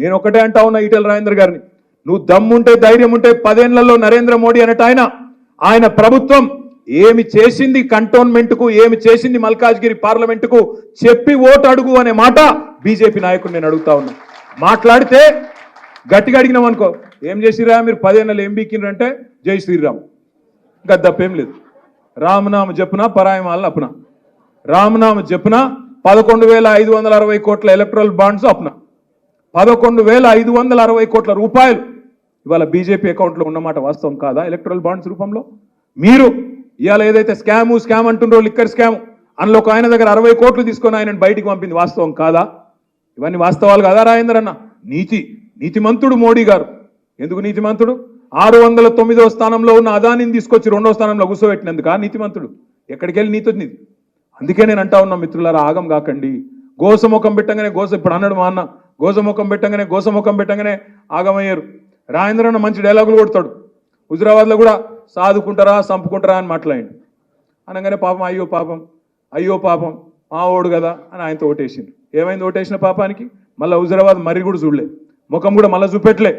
నేను ఒకటే అంటా ఉన్నా ఈటెల రాజేంద్ర గారిని. నువ్వు దమ్ముంటే ధైర్యం ఉంటే పదేళ్ళలో నరేంద్ర మోడీ అన్నట్టు ఆయన ఆయన ప్రభుత్వం ఏమి చేసింది కంటోన్మెంట్కు ఏమి చేసింది మల్కాజ్గిరి పార్లమెంటుకు చెప్పి ఓటు అడుగు అనే మాట బీజేపీ నాయకుడు నేను అడుగుతా ఉన్నా. మాట్లాడితే గట్టిగా అడిగినాం అనుకో ఏం చేసిరా మీరు పదేళ్ళు ఏం బీకిండ్రంటే జై శ్రీరామ్. ఇంకా తప్పేం లేదు. రామనామ జపున పరాయమాలను అప్పున. రామనామ జపున పదకొండు వేల ఐదు వందల అరవై కోట్ల ఎలక్ట్రల్ బాండ్స్ అప్పున. పదకొండు వేల ఐదు వందల అరవై కోట్ల రూపాయలు. ఇవాళ బీజేపీ అకౌంట్లో ఉన్నమాట వాస్తవం కాదా ఎలక్ట్రల్ బాండ్స్ రూపంలో? మీరు ఇవాళ ఏదైతే స్కాము స్కామ్ అంటుండ్రో లిక్కర్ స్కామ్ అందులో ఒక ఆయన దగ్గర అరవై కోట్లు తీసుకొని ఆయనను బయటికి పంపింది వాస్తవం కాదా? ఇవన్నీ వాస్తవాలు కదా రాజేంద్ర అన్న నీతి నీతిమంతుడు మోడీ గారు. ఎందుకు నీతిమంతుడు? ఆరు వందల తొమ్మిదవ స్థానంలో ఉన్న అదానిని తీసుకొచ్చి రెండో స్థానంలో కూర్చోబెట్టినందుకు నీతిమంతుడు? ఎక్కడికి వెళ్ళి నీతి అందుకే నేను అంటా ఉన్నా మిత్రులారా ఆగం కాకండి. గోసముఖం పెట్టంగానే గోస ఇప్పుడు అన్నాడు మా అన్న గోసముఖం పెట్టంగానే గోసముఖం పెట్టంగానే ఆగమయ్యారు. రాజేంద్రన్న మంచి డైలాగులు కొడతాడు. హుజరాబాద్లో కూడా సాదుకుంటారా చంపుకుంటారా అని మాట్లాడండి. అనగానే పాపం అయ్యో పాపం అయ్యో పాపం మా ఓడు కదా అని ఆయనతో ఓటేసింది ఏమైంది ఓటేసిన పాపానికి? మళ్ళీ హుజరాబాద్ మరి కూడా చూడలే. ముఖం కూడా మళ్ళీ చూపెట్టలే.